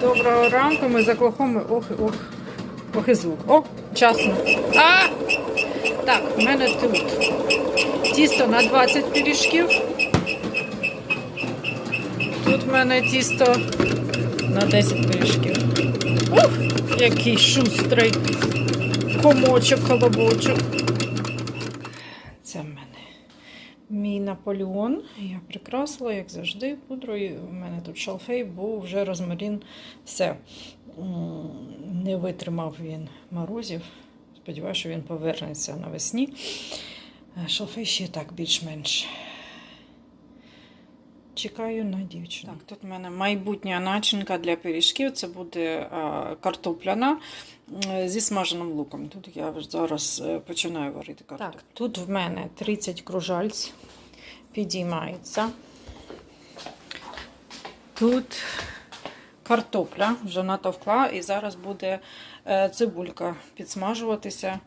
Доброго ранку, ми за клохом. Ох, ох, ох і звук. О, часно. А! Так, в мене тут тісто на 20 пиріжків. Тут в мене тісто на 10 пиріжків. Ух, який шустрий комочок, колобочок. Це в мене мій Наполеон. Я прикрасила, як завжди, пудрою. У мене тут шалфей, бо вже розмарин все. Не витримав він морозів. Сподіваюся, що він повернеться навесні. Е, Шалфей ще так більш-менш. Чекаю на дівчину. Так, тут в мене майбутня начинка для пиріжків. Це буде е, картопляна е, зі смаженим луком. Тут я зараз починаю варити картоплю. Так, тут в мене 30 кружальць підіймається. Тут картопля вже натовкла, і зараз буде е, цибулька підсмажуватися,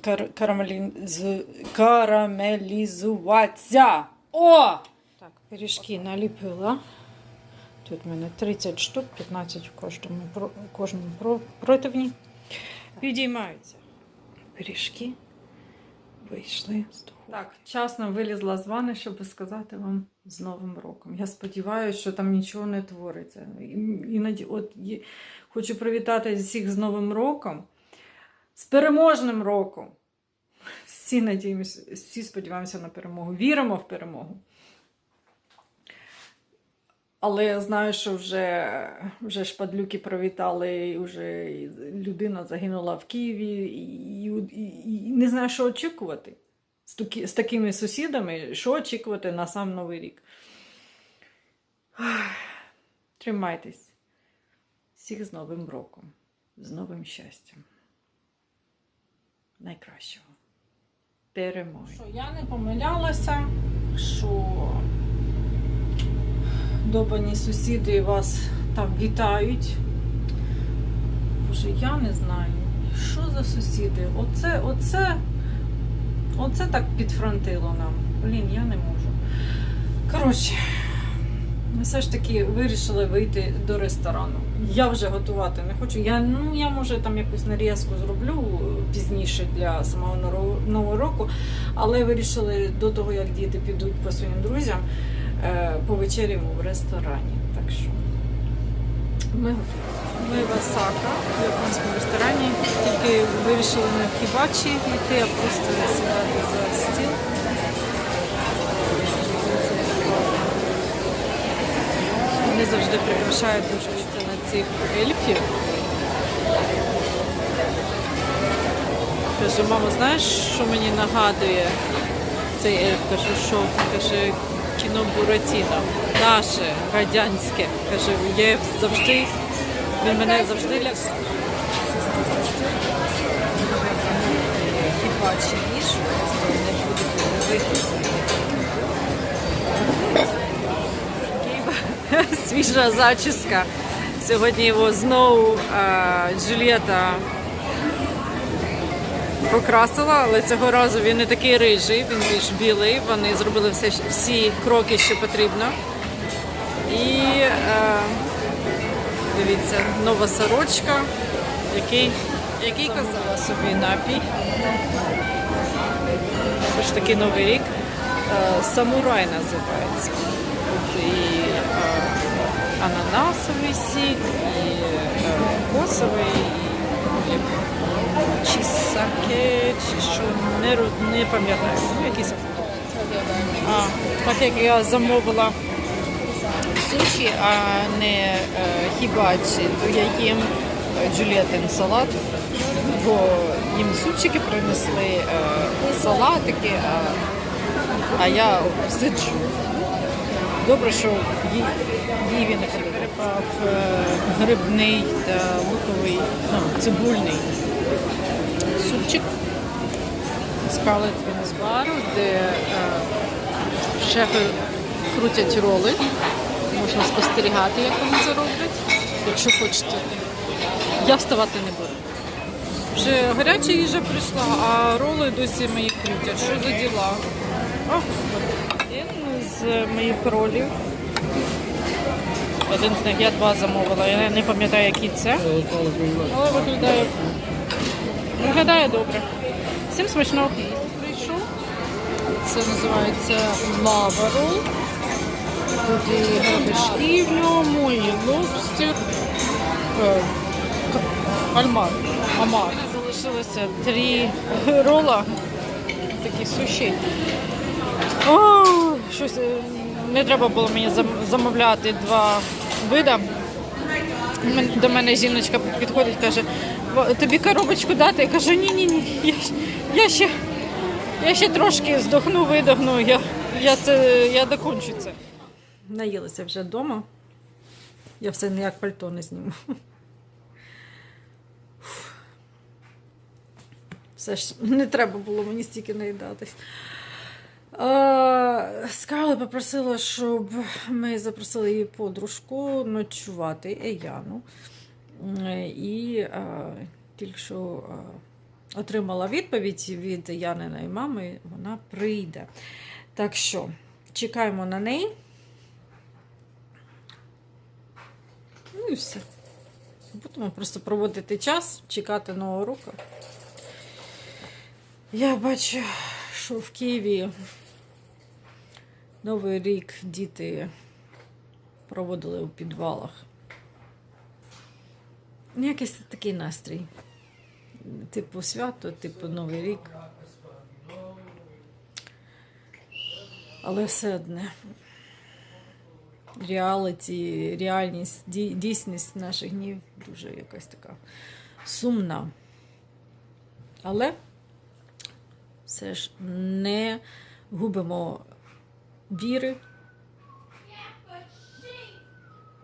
кар- карамеліз... карамелізуватися. О! Так, пиріжки наліпила. Тут в мене 30 штук, 15 в кожному, про- кожному противні. Підіймаються. Пиріжки вийшли з того. Так, часно вилізла з вани, щоб сказати вам з Новим роком. Я сподіваюся, що там нічого не твориться. Іноді, от хочу привітати всіх з Новим роком, з переможним роком. Всі надіємося, всі сподіваємося на перемогу. Віримо в перемогу. Але я знаю, що вже, вже шпадлюки привітали, і вже людина загинула в Києві, і, і, і не знаю, що очікувати з, такими сусідами, що очікувати на сам Новий рік. Тримайтесь. Всіх з Новим роком, з новим щастям. Найкращого. Перемоги. Що я не помилялася, що добані сусіди вас там вітають. Боже, я не знаю, що за сусіди. Оце, оце, оце так підфронтило нам. Блін, я не можу. Коротше, ми все ж таки вирішили вийти до ресторану. Я вже готувати не хочу. Я, ну, я може там якусь нарізку зроблю пізніше для самого Нового- року, але вирішили до того, як діти підуть по своїм друзям, е, повечеряємо в ресторані. Ми. Ми в Осака, в японському ресторані. Тільки вирішили не в хібачі йти, а просто сідати за стіл. Вони завжди прикрашають дуже на цих ельфів. Кажу, мамо, знаєш, що мені нагадує цей ельф? Кажу, що каже, кіно Буратіно, наше, радянське. Каже, я завжди, він мене завжди лякав. Хіба чи ніж не буде дивитися. Свіжа зачіска. Сьогодні його знову е, Джульєта покрасила, але цього разу він не такий рижий, він більш білий. Вони зробили все, всі кроки, що потрібно. І е, дивіться, нова сорочка, який, який казала собі напій. Це ж таки новий рік. Е, Самурай називається. Тут і е, ананасовий сік, і е, кокосовий, і чи саке, чи що, не, не пам'ятаю. Ну, Якийсь. А, так як я замовила суші, а не е, хібачі, то я їм е, салат, бо їм супчики принесли, е, салатики, а, я сиджу. Добре, що їй, їй він перепав е, грибний та луковий, ну, цибульний супчик. Скалет він з бару, де шефи крутять роли. Можна спостерігати, як вони це роблять, якщо хочете. Я вставати не буду. Вже гаряча їжа прийшла, а роли досі мої крутять. Що за діла? Один з моїх ролів. Один з них я два замовила. Я не пам'ятаю, які це. Але виглядає, виглядає добре. Всім смачного. Прийшов. Це називається лава рол. Тут і грабишки в ньому, і лобстер. К- Амар. Залишилося три рола. Такі суші. О, щось е, не треба було мені замовляти два вида. До мене жіночка підходить, каже, тобі коробочку дати? Я кажу, ні, ні, ні. Я, я ще я ще трошки здохну, видохну, я, я, це, я докончу це. Наїлася вже вдома. Я все ніяк пальто не зніму. Все ж не треба було мені стільки наїдатись. Скарлет попросила, щоб ми запросили її подружку ночувати Еяну. І е, тільки що е, отримала відповідь від Яниної мами, вона прийде. Так що, чекаємо на неї. Ну і все. Будемо просто проводити час, чекати нового року. Я бачу, що в Києві Новий рік діти проводили у підвалах. Ну, Якийсь такий настрій. Типу свято, типу Новий рік. Але все одне. Реаліті, реальність, дійсність наших днів дуже якась така сумна. Але все ж не губимо віри.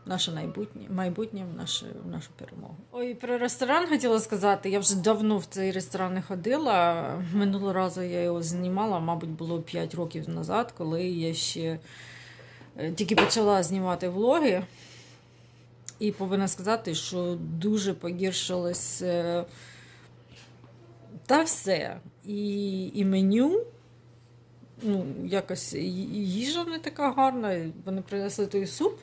Наше майбутнє, майбутнє в нашу, в нашу перемогу. Ой, про ресторан хотіла сказати. Я вже давно в цей ресторан не ходила. Минулого разу я його знімала, мабуть, було 5 років назад, коли я ще тільки почала знімати влоги. І повинна сказати, що дуже погіршилось е, та все. І, і меню. Ну, якось їжа не така гарна. Вони принесли той суп.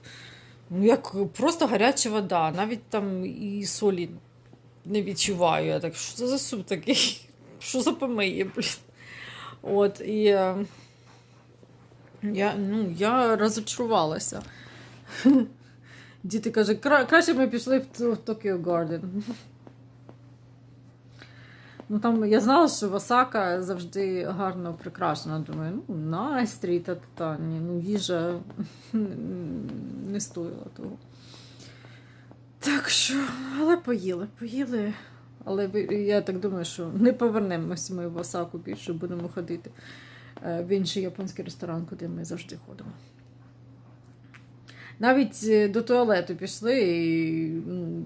Ну, як просто гаряча вода. Навіть там і солі не відчуваю. Я так, що це за суп такий? Що за помиє, блін? От, і е, я, ну, я розочарувалася. Діти кажуть, «Кра- краще ми пішли в Т- в Tokyo Garden. Ну там я знала, що Осака завжди гарно прикрашена. Думаю, ну настрій та та ні, ну їжа не стоїла того. Так що, але поїли, поїли. Але я так думаю, що не повернемося ми в Осаку більше, будемо ходити в інший японський ресторан, куди ми завжди ходимо. Навіть е, до туалету пішли і ну,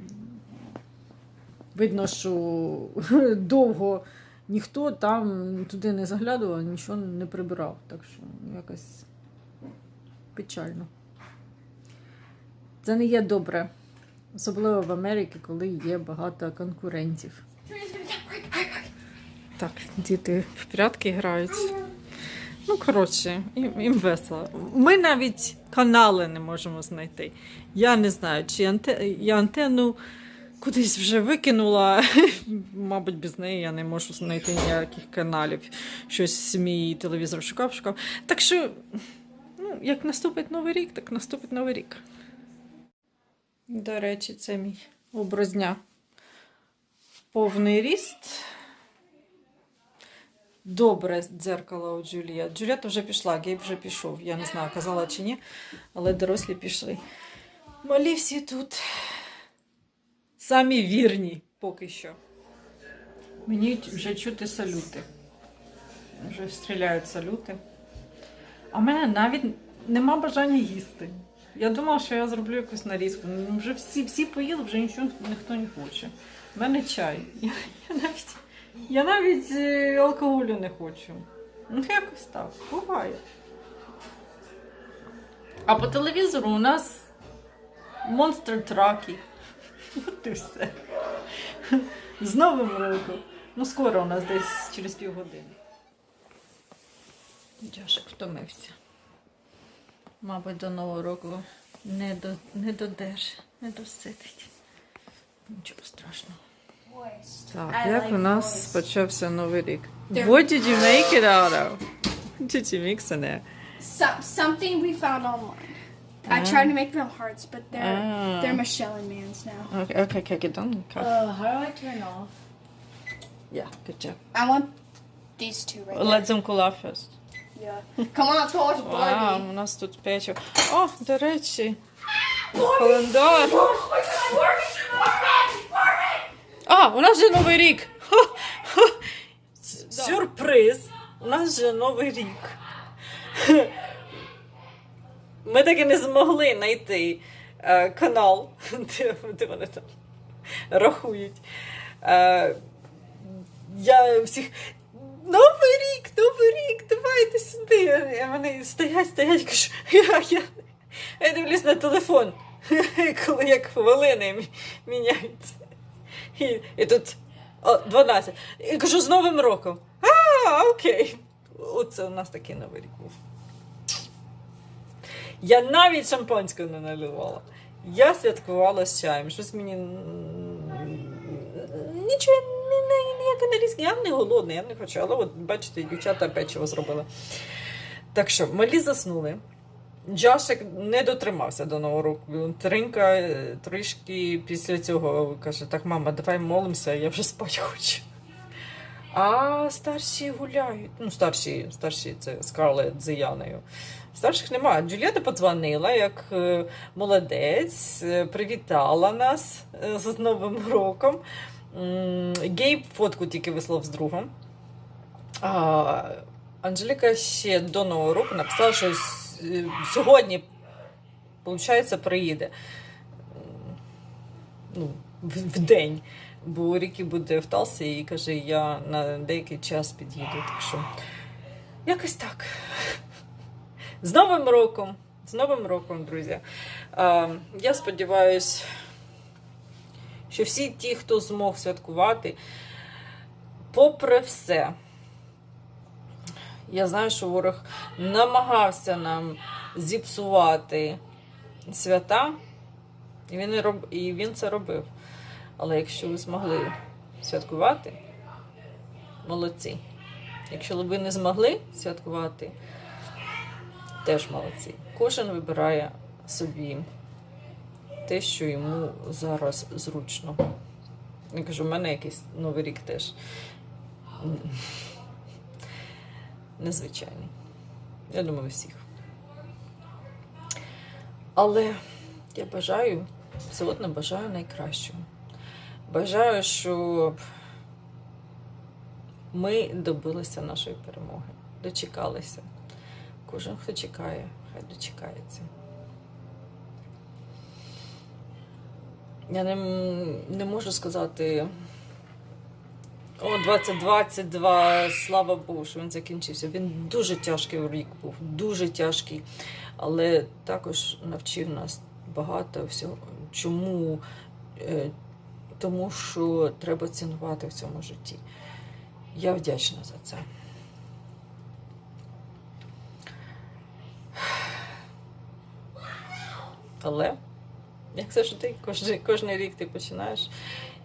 видно, що довго ніхто там туди не заглядував, нічого не прибирав. Так що якось печально. Це не є добре. Особливо в Америці, коли є багато конкурентів. Так, діти в прятки грають. Ну, коротше, їм, їм весело. Ми навіть канали не можемо знайти. Я не знаю, чи анте... я антенну кудись вже викинула. Мабуть, без неї я не можу знайти ніяких каналів. Щось мій телевізор шукав, шукав. Так що, ну, як наступить новий рік, так наступить новий рік. До речі, це мій образ дня. В повний ріст. Добре дзеркало у Джуліет. Джуліет вже пішла, Гейб вже пішов. Я не знаю, казала чи ні, але дорослі пішли. Малі всі тут. Самі вірні поки що. Мені вже чути салюти. Вже стріляють салюти. А в мене навіть нема бажання їсти. Я думала, що я зроблю якусь нарізку. Ну, вже всі, всі поїли, вже нічого ніхто не хоче. У мене чай. Я, я навіть, я навіть е, алкоголю не хочу. Ну, якось так. Буває. А по телевізору у нас монстр траки. От і все. З Новим роком. Ну, скоро у нас десь через півгодини. Джашик втомився. Мабуть, до Нового року не, до, не додерж, не доситить. Нічого страшного. Так, I як like у нас boys. почався новий рік? They're- What did you make it out of? Did you mix in it? So, something we found online. I tried to make them hearts, but they're Ah. they're Michelle Mans now. Okay, okay, okay, get done. Okay. Uh, how do I turn off? Yeah, good job. I want these two right Let them cool off first. there. Yeah. Come on, let's go watch Вау, Barbie. у нас тут печиво. О, до речі, календар. А, у нас же новий рік. Сюрприз. У нас же новий рік. Ми так і не змогли знайти е, канал, де, вони там рахують. Е, я всіх. Новий рік, новий рік, давайте сюди. А вони стоять, стоять, кажу, я, я, я дивлюсь на телефон, коли як хвилини мі- міняються. І, і тут о, 12. І кажу, з Новим роком. А, окей. Оце у нас такий новий рік був. Я навіть шампанського не наливала. Я святкувала з чаєм. Щось мені нічого ніяке не різке. Я не голодна, я не хочу. Але от бачите, дівчата печиво зробили. Так що, малі заснули. Джашик не дотримався до нового року. Тринка е, трішки після цього каже: так, мама, давай молимося, я вже спати хочу. А старші гуляють. Ну, старші, старші це Скарлет з Яною. Старших немає. Джуліета подзвонила як е, молодець, е, привітала нас з Новим роком. Гейб фотку тільки вислав з другом. А, Анжеліка ще до Нового року написала, що с- е, сьогодні, виходить, приїде. Ну, в, день. Бо Рікі буде в Талсі і каже, я на деякий час під'їду. Так що якось так. З Новим роком! З Новим роком, друзі. Я сподіваюся, що всі ті, хто змог святкувати, попри все, я знаю, що ворог намагався нам зіпсувати свята, і він, роб... і він це робив. Але якщо ви змогли святкувати, молодці. Якщо ви не змогли святкувати, теж молодці. Кожен вибирає собі те, що йому зараз зручно. Я кажу, у мене якийсь новий рік теж незвичайний. Я думаю, всіх. Але я бажаю, одно бажаю найкращого. Бажаю, щоб ми добилися нашої перемоги, дочекалися. Кожен, хто чекає, хай дочекається. Я не, не можу сказати. О, 2022, слава Богу, що він закінчився. Він дуже тяжкий рік був, дуже тяжкий, але також навчив нас багато всього. Чому? Е, Тому що треба цінувати в цьому житті. Я вдячна за це. Але, як завжди, кожен, кожен рік ти починаєш,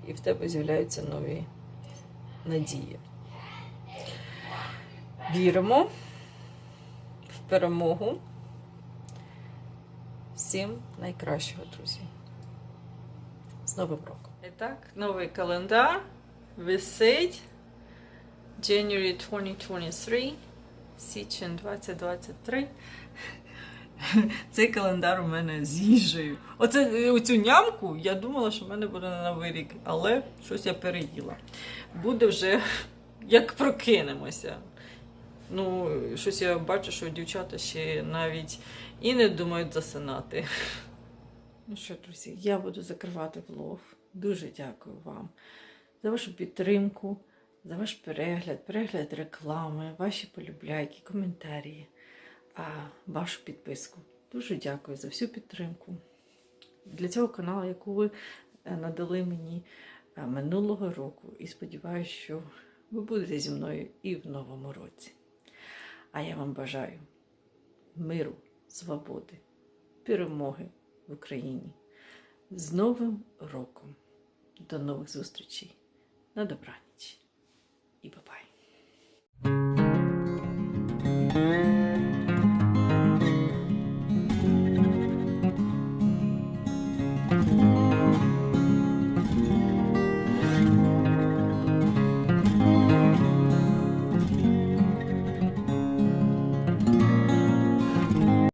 і в тебе з'являються нові надії. Віримо в перемогу. Всім найкращого, друзі. З Новим роком. І так, новий календар висить. January 2023, січень 2023. Цей календар у мене з їжею. Оце оцю нямку я думала, що в мене буде на новий рік, але щось я переїла. Буде вже як прокинемося. Ну, щось я бачу, що дівчата ще навіть і не думають засинати. Ну що, друзі, я буду закривати влог. Дуже дякую вам за вашу підтримку, за ваш перегляд, перегляд реклами, ваші полюбляйки, коментарі, вашу підписку. Дуже дякую за всю підтримку. Для цього каналу, яку ви е, надали мені е, минулого року, і сподіваюся, що ви будете зі мною і в новому році. А я вам бажаю миру, свободи, перемоги в Україні. З Новим роком! До нових зустрічей! На добраніч і бабай!